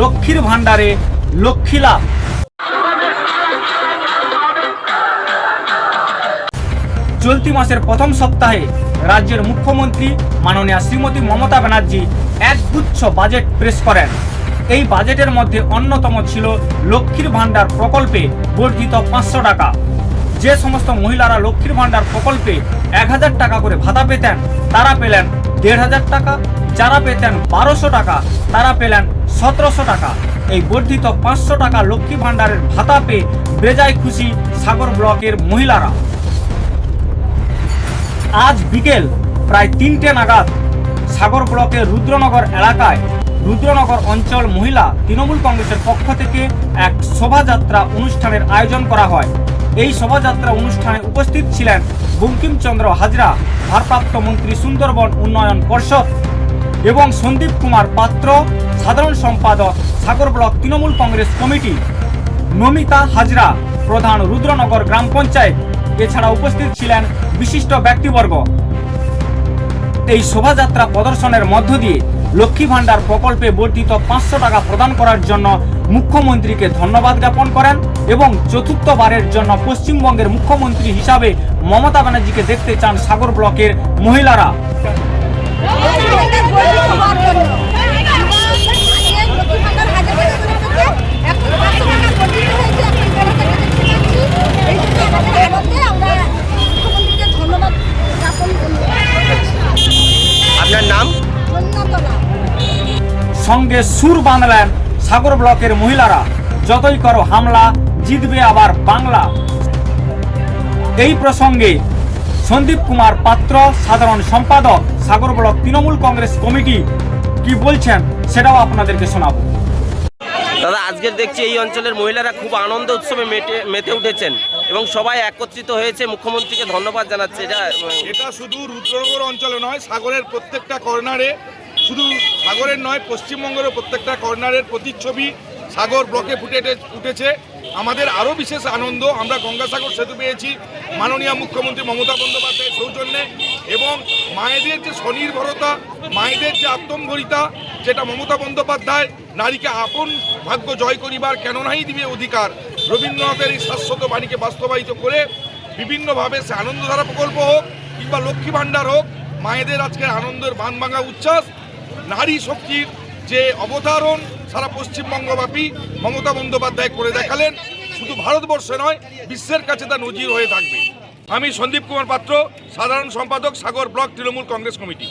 লক্ষ্মীর ভাণ্ডারে লক্ষ্মী লাভ। চলতি মাসের প্রথম সপ্তাহে রাজ্যের মুখ্যমন্ত্রী মাননীয় শ্রীমতী মমতা ব্যানার্জি একগুচ্ছ বাজেট পেশ করেন। এই বাজেটের মধ্যে অন্যতম ছিল লক্ষ্মীর ভাণ্ডার প্রকল্পে বর্ধিত পাঁচশো টাকা। যে সমস্ত মহিলারা লক্ষ্মীর ভাণ্ডার প্রকল্পে এক হাজার টাকা করে ভাতা পেতেন, তারা পেলেন দেড় হাজার টাকা, যারা পেতেন বারোশো টাকা, তারা পেলেন সতেরোশো টাকা। এই বর্ধিত পাঁচশো টাকা লক্ষ্মী ভাণ্ডারের ভাতা পেয়ে বেজায় খুশি সাগর ব্লকের মহিলারা। আজ বিকেল প্রায় তিনটে নাগাদ সাগর ব্লকের রুদ্রনগর এলাকায় রুদ্রনগর অঞ্চল মহিলা তৃণমূল কংগ্রেসের পক্ষ থেকে এক শোভাযাত্রা অনুষ্ঠানের আয়োজন করা হয়। এই শোভাযাত্রা অনুষ্ঠানে উপস্থিত ছিলেন বঙ্কিমচন্দ্র হাজরা, ভারপ্রাপ্ত মন্ত্রী সুন্দরবন উন্নয়ন পর্ষদ এবং সন্দীপ কুমার পাত্র, সাধারণ সম্পাদক সাগর ব্লক তৃণমূল কংগ্রেস কমিটি, নমিতা হাজরা, প্রধান রুদ্রনগর গ্রাম পঞ্চায়েত। এছাড়া উপস্থিত ছিলেন বিশিষ্ট ব্যক্তিবর্গ। এই শোভাযাত্রা প্রদর্শনের মধ্য দিয়ে লক্ষ্মী ভাণ্ডার প্রকল্পে বর্ধিত পাঁচশো টাকা প্রদান করার জন্য মুখ্যমন্ত্রীকে ধন্যবাদ জ্ঞাপন করেন এবং চতুর্থবারের জন্য পশ্চিমবঙ্গের মুখ্যমন্ত্রী হিসাবে মমতা ব্যানার্জিকে দেখতে চান সাগর ব্লকের মহিলারা। আপনার নাম? সঙ্গে সুর বাঁধলেন সাগর ব্লকের মহিলারা যতই করো হামলা জিতবে আবার বাংলা। এই প্রসঙ্গে সন্দীপ কুমার পাত্র সাধারণ সম্পাদক সাগর ব্লক তৃণমূল কংগ্রেস কমিটি কি বলছেন সেটাও আপনাদেরকে শোনাবো। দাদা আজকের দেখছি এই অঞ্চলের মহিলারা খুব আনন্দ উৎসবে মেতে মেতে উঠেছেন এবং সবাই একত্রিত হয়েছে। মুখ্যমন্ত্রীকে ধন্যবাদ জানাচ্ছে। এটা এটা শুধু রুদ্রনগর অঞ্চলে নয় সাগরের প্রত্যেকটা কর্নারে শুধু সাগরের নয় পশ্চিমবঙ্গের প্রত্যেকটা কর্নারের প্রতিচ্ছবি সাগর ব্লকে ফুটে উঠে- উঠেছে। আমাদের আরও বিশেষ আনন্দ, আমরা গঙ্গাসাগর সেতু পেয়েছি, মাননীয় মুখ্যমন্ত্রী মমতা বন্দ্যোপাধ্যায়ের সৌজন্যে এবং মায়েদের যে স্বনির্ভরতা, মায়েদের যে আত্মম্ভরিতা, যেটা মমতা বন্দ্যোপাধ্যায় নারীকে আপন ভাগ্য জয় করিবার কেন নাই দিবে অধিকার, রবীন্দ্রনাথের এই শাশ্বত বাণীকে বাস্তবায়িত করে বিভিন্নভাবে সে আনন্দধারা প্রকল্প হোক কিংবা লক্ষ্মী ভাণ্ডার হোক, মায়েদের আজকের আনন্দের বান ভাঙা উচ্ছ্বাস নারী শক্তির যে অবতারণ সারা পশ্চিমবঙ্গব্যাপী মমতা বন্দ্যোপাধ্যায় করে দেখালেন, শুধু ভারতবর্ষে নয়, বিশ্বের কাছে তা নজির হয়ে থাকবে। আমি সন্দীপ কুমার পাত্র, সাধারণ সম্পাদক, সাগর ব্লক, তৃণমূল কংগ্রেস কমিটি।